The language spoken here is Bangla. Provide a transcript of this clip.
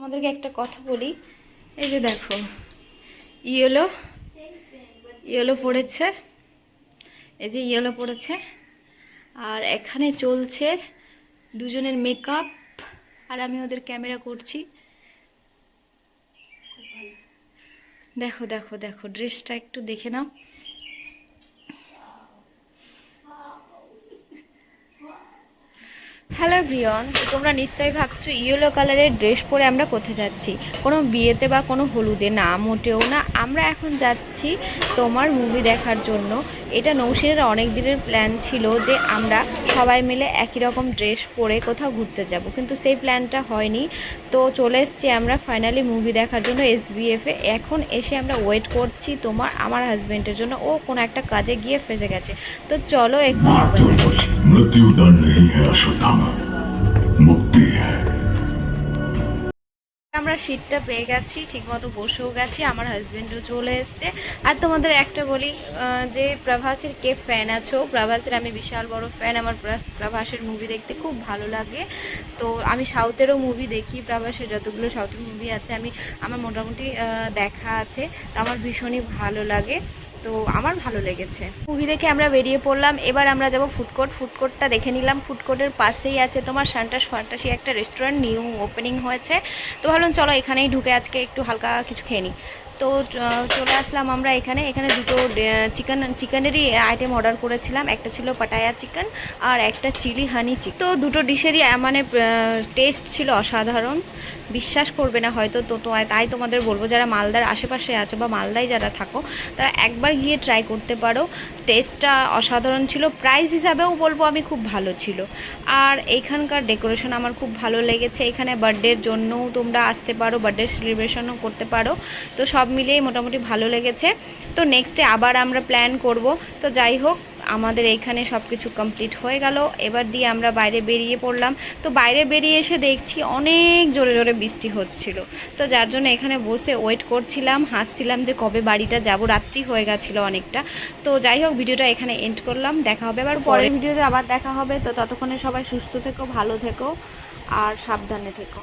তোমাদেরকে একটা কথা বলি। এই যে দেখো ইয়েলো ইয়েলো পড়েছে। এই যে ইয়েলো পড়েছে। আর এখানে চলছে দুজনের মেকআপ আর আমি ওদের ক্যামেরা করছি। দেখো দেখো দেখো ড্রেসটা একটু দেখে নাও। হ্যালো ব্রিয়ন তোমরা নিশ্চয়ই ভাবছ ইয়েলো কালারের ড্রেস পরে আমরা কোথায় যাচ্ছি? কোনো বিয়েতে বা কোনো হলুদে? না, মোটেও না। আমরা এখন যাচ্ছি তোমার মুভি দেখার জন্য। এটা নৌশিনের অনেক দিনের প্ল্যান ছিল যে আমরা সবাই মিলে একই রকম ড্রেস পরে কোথাও ঘুরতে যাব। কিন্তু সেই প্ল্যানটা হয়নি। তো চলে এসেছি আমরা ফাইনালি মুভি দেখার জন্য এস এ। এখন এসে আমরা ওয়েট করছি তোমার, আমার হাজব্যান্ডের জন্য। ও কোনো একটা কাজে গিয়ে ফেসে গেছে। তো চলো এখন मार्ग मृत्यु दंड नहीं है अश्वत्थामा मुक्ति है আমরা সিটটা পেয়ে গেছি ঠিকমতো বসেও গেছি আমার হাজবেন্ডও চলে এসছে আর তোমাদের একটা বলি আহ, যে প্রভাসের কে ফ্যান আছো প্রভাসের আমি বিশাল বড় ফ্যান আমার প্রা- প্রভাসের মুভি দেখতে খুব ভালো লাগে তো আমি সাউথেরও মুভি দেখি প্রভাসের যতগুলো সাউথের মুভি আছে আমি আমার মোটামুটি আহ, দেখা আছে তো আমার ভীষণই ভালো লাগে তো আমার ভালো লেগেছে। মুভি দেখে আমরা বেরিয়ে পড়লাম, এবার আমরা যাব ফুডকোর্ট ফুডকোর্টটা দেখে নিলাম। ফুডকোর্টের পাশেই আছে তোমার সান্টাস ফান্টাসি একটা রেস্টুরেন্ট নিউ ওপেনিং হয়েছে। তো ভাবলাম, চলো এখানেই ঢুকে আজকে একটু হালকা কিছু খেয়ে নিই তো চলে আসলাম আমরা এখানে। এখানে দুটো চিকেন চিকেনেরই আইটেম অর্ডার করেছিলাম। একটা ছিল পাটায়া চিকেন আর একটা চিলি হানি চিকেন তো, দুটো ডিশেরই মানে টেস্ট ছিল অসাধারণ। বিশ্বাস করবে না হয়তো, তো তো তাই তোমাদের বলব, যারা মালদার আশেপাশে আছো বা মালদায় যারা থাকো, তারা একবার গিয়ে ট্রাই করতে পারো। টেস্টটা অসাধারণ ছিল। প্রাইস হিসাবেও বলব আমি খুব ভালো ছিল। আর এইখানকার ডেকোরেশন আমার খুব ভালো লেগেছে। এখানে বার্থডের জন্যও তোমরা আসতে পারো বার্থডে সেলিব্রেশনও করতে পারো। তো সব মিলিয়েই মোটামুটি ভালো লেগেছে। তো নেক্সটে আবার আমরা প্ল্যান করব। তো যাই হোক আমাদের এইখানে সব কিছু কমপ্লিট হয়ে গেল। এবার দিয়ে আমরা বাইরে বেরিয়ে পড়লাম। তো বাইরে বেরিয়ে এসে দেখছি অনেক জোরে জোরে বৃষ্টি হচ্ছিল। তো যার জন্য এখানে বসে ওয়েট করছিলাম হাসছিলাম যে কবে বাড়িটা যাব। রাত্রি হয়ে গেছিল অনেকটা। তো যাই হোক ভিডিওটা এখানে এন্ড করলাম। দেখা হবে আবার পরের ভিডিওতে আবার দেখা হবে। তো ততক্ষণে সবাই সুস্থ থেকো ভালো থেকো আর সাবধানে থেকো।